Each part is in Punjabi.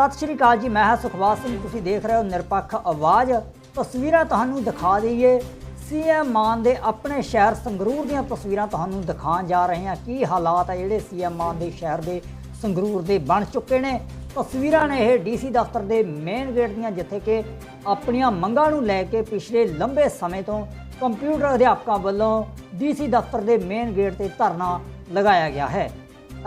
ਸਤਿ ਸ਼੍ਰੀ ਅਕਾਲ ਜੀ, ਮੈਂ ਹਾਂ ਸੁਖਵਾਸ ਸਿੰਘ। ਤੁਸੀਂ ਦੇਖ ਰਹੇ ਹੋ ਨਿਰਪੱਖ ਆਵਾਜ਼। ਤਸਵੀਰਾਂ ਤੁਹਾਨੂੰ ਦਿਖਾ ਦਈਏ। ਸੀਐਮ ਮਾਨ ਦੇ ਆਪਣੇ ਸ਼ਹਿਰ ਸੰਗਰੂਰ ਦੀਆਂ ਤਸਵੀਰਾਂ ਤੁਹਾਨੂੰ ਦਿਖਾਉਣ ਜਾ ਰਹੇ ਹਾਂ। ਕੀ ਹਾਲਾਤ ਹੈ ਜਿਹੜੇ ਸੀਐਮ ਮਾਨ ਦੇ ਸ਼ਹਿਰ ਦੇ ਸੰਗਰੂਰ ਦੇ ਬਣ ਚੁੱਕੇ ਨੇ? ਤਸਵੀਰਾਂ ਨੇ ਇਹ ਡੀਸੀ ਦਫ਼ਤਰ ਦੇ ਮੇਨ ਗੇਟ ਦੀਆਂ, ਜਿੱਥੇ ਕਿ ਆਪਣੀਆਂ ਮੰਗਾਂ ਨੂੰ ਲੈ ਕੇ ਪਿਛਲੇ ਲੰਬੇ ਸਮੇਂ ਤੋਂ ਕੰਪਿਊਟਰ ਅਧਿਆਪਕਾਂ ਵੱਲੋਂ ਡੀਸੀ ਦਫ਼ਤਰ ਦੇ ਮੇਨ ਗੇਟ ਤੇ ਧਰਨਾ ਲਗਾਇਆ ਗਿਆ ਹੈ।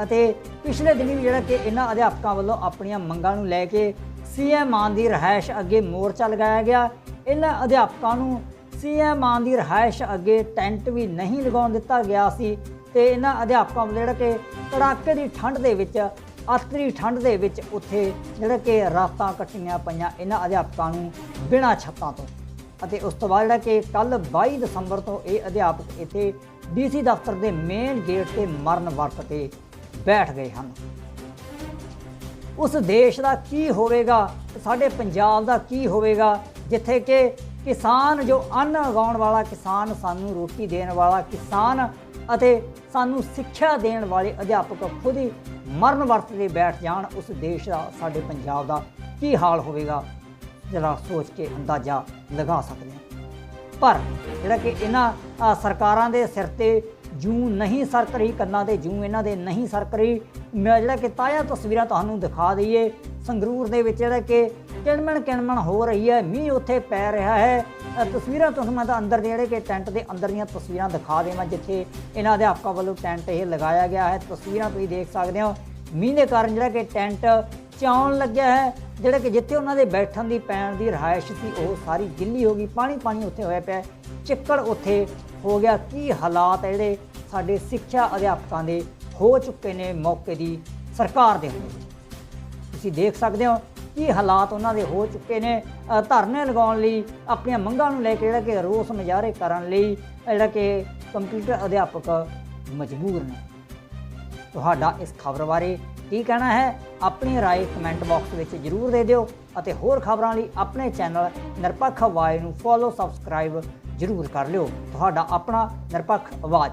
ਅਤੇ ਪਿਛਲੇ ਦਿਨੀ ਵੀ ਜਿਹੜਾ ਕਿ ਇਹਨਾਂ ਅਧਿਆਪਕਾਂ ਵੱਲੋਂ ਆਪਣੀਆਂ ਮੰਗਾਂ ਨੂੰ ਲੈ ਕੇ ਸੀਐਮ ਮਾਨ ਦੀ ਰਿਹਾਇਸ਼ ਅੱਗੇ ਮੋਰਚਾ ਲਗਾਇਆ ਗਿਆ। ਇਹਨਾਂ ਅਧਿਆਪਕਾਂ ਨੂੰ ਸੀਐਮ ਮਾਨ ਦੀ ਰਿਹਾਇਸ਼ ਅੱਗੇ ਟੈਂਟ ਵੀ ਨਹੀਂ ਲਗਾਉਣ ਦਿੱਤਾ ਗਿਆ ਸੀ ਤੇ ਇਹਨਾਂ ਅਧਿਆਪਕਾਂ ਵੱਲੋਂ ਜਿਹੜਾ ਕਿ ਕੜਾਕੇ ਦੀ ਠੰਡ ਦੇ ਵਿੱਚ ਅਤਰੀ ਠੰਡ ਦੇ ਵਿੱਚ ਉੱਥੇ ਜਿਹੜਾ ਕਿ ਰਾਤਾਂ ਕੱਟੀਆਂ ਪਈਆਂ ਇਹਨਾਂ ਅਧਿਆਪਕਾਂ ਨੂੰ ਬਿਨਾਂ ਛੱਤਾਂ ਤੋਂ। ਅਤੇ ਉਸ ਤੋਂ ਬਾਅਦ ਜਿਹੜਾ ਕਿ ਕੱਲ 22 ਦਸੰਬਰ ਤੋਂ ਇਹ ਅਧਿਆਪਕ ਇੱਥੇ ਡੀਸੀ ਦਫ਼ਤਰ ਦੇ ਮੇਨ ਗੇਟ ਤੇ ਮਰਨ ਵਰਤ ਕੇ ਬੈਠ ਗਏ ਹਨ। ਉਸ ਦੇਸ਼ ਦਾ ਕੀ ਹੋਵੇਗਾ, ਸਾਡੇ ਪੰਜਾਬ ਦਾ ਕੀ ਹੋਵੇਗਾ, ਜਿੱਥੇ ਕਿ ਕਿਸਾਨ ਜੋ ਅੰਨ ਉਗਾਉਣ ਵਾਲਾ ਕਿਸਾਨ ਸਾਨੂੰ ਰੋਟੀ ਦੇਣ ਵਾਲਾ ਕਿਸਾਨ ਅਤੇ ਸਾਨੂੰ ਸਿੱਖਿਆ ਦੇਣ ਵਾਲੇ ਅਧਿਆਪਕ ਖੁਦ ਹੀ ਮਰਨ ਵਰਤ ਤੇ ਬੈਠ ਜਾਣ ਉਸ ਦੇਸ਼ ਦਾ, ਸਾਡੇ ਪੰਜਾਬ ਦਾ ਕੀ ਹਾਲ ਹੋਵੇਗਾ, ਜਰਾ ਸੋਚ ਕੇ ਅੰਦਾਜ਼ਾ ਲਗਾ ਸਕਦੇ ਹਾਂ। ਪਰ ਜਿਹੜਾ ਕਿ ਇਹਨਾਂ ਸਰਕਾਰਾਂ ਦੇ ਸਿਰ ਤੇ ਜੂੰ ਨਹੀਂ ਸਰਕ ਰਹੀ, ਕੰਨਾਂ ਤੇ ਜੂੰ ਇਹਨਾਂ ਦੇ ਨਹੀਂ ਸਰਕ ਰਹੀ, ਮੈਂ ਜਿਹੜਾ ਕਿ ਤਾਜ਼ਾ ਤਸਵੀਰਾਂ ਤੁਹਾਨੂੰ ਦਿਖਾ ਦਈਏ, ਸੰਗਰੂਰ ਦੇ ਵਿੱਚ ਜਿਹੜਾ ਕਿ ਕਿਣਮਣ ਕਿਣਮਣ ਹੋ ਰਹੀ ਹੈ, ਮੀਂਹ ਉੱਥੇ ਪੈ ਰਿਹਾ ਹੈ। ਤਸਵੀਰਾਂ ਤੁਹਾਨੂੰ ਮੈਂ ਤਾਂ ਅੰਦਰ ਦੇ ਜਿਹੜੇ ਕਿ ਟੈਂਟ ਦੇ ਅੰਦਰ ਦੀਆਂ ਤਸਵੀਰਾਂ ਦਿਖਾ ਦੇਵਾਂ, ਜਿੱਥੇ ਇਹਨਾਂ ਅਧਿਆਪਕਾਂ ਵੱਲੋਂ ਟੈਂਟ ਇਹ ਲਗਾਇਆ ਗਿਆ ਹੈ। ਤਸਵੀਰਾਂ ਤੁਸੀਂ ਦੇਖ ਸਕਦੇ ਹੋ। ਮੀਂਹ ਦੇ ਕਾਰਨ ਜਿਹੜਾ ਕਿ ਟੈਂਟ ਚਾਉਣ ਲੱਗਿਆ ਹੈ, ਜਿਹੜਾ ਕਿ ਜਿੱਥੇ ਉਹਨਾਂ ਦੇ ਬੈਠਣ ਦੀ, ਪੈਣ ਦੀ ਰਿਹਾਇਸ਼ ਸੀ, ਉਹ ਸਾਰੀ ਗਿੱਲੀ ਹੋ ਗਈ। ਪਾਣੀ ਪਾਣੀ ਉੱਥੇ ਹੋਇਆ ਪਿਆ ਚਿੱਕੜ ਉੱਥੇ ਹੋ ਗਿਆ। ਕੀ ਹਾਲਾਤ ਹੈ ਜਿਹੜੇ ਸਾਡੇ ਸਿੱਖਿਆ ਅਧਿਆਪਕਾਂ ਦੇ ਹੋ ਚੁੱਕੇ ਨੇ ਮੌਕੇ ਦੀ ਸਰਕਾਰ ਦੇ ਹੁੰਦੇ ਤੁਸੀਂ ਦੇਖ ਸਕਦੇ ਹੋ। ਕੀ ਹਾਲਾਤ ਉਹਨਾਂ ਦੇ ਹੋ ਚੁੱਕੇ ਨੇ ਅ, ਧਰਨੇ ਲਗਾਉਣ ਲਈ ਆਪਣੀਆਂ ਮੰਗਾਂ ਨੂੰ ਲੈ ਕੇ ਜਿਹੜਾ ਕਿ ਰੋਸ ਮੁਜ਼ਾਹਰੇ ਕਰਨ ਲਈ ਜਿਹੜਾ ਕਿ ਕੰਪਿਊਟਰ ਅਧਿਆਪਕ ਮਜਬੂਰ ਨੇ ਤੁਹਾਡਾ ਇਸ ਖਬਰ ਬਾਰੇ ਕੀ ਕਹਿਣਾ ਹੈ ਆਪਣੀ رائے ਕਮੈਂਟ ਬਾਕਸ ਵਿੱਚ ਜਰੂਰ ਦੇ ਦਿਓ ਅਤੇ ਹੋਰ ਖਬਰਾਂ ਲਈ ਆਪਣੇ ਚੈਨਲ ਨਿਰਪੱਖ ਆਵਾਜ਼ ਨੂੰ ਫੋਲੋ ਸਬਸਕ੍ਰਾਈਬ ਜਰੂਰ ਕਰ ਲਿਓ ਤੁਹਾਡਾ ਆਪਣਾ ਨਿਰਪੱਖ ਆਵਾਜ਼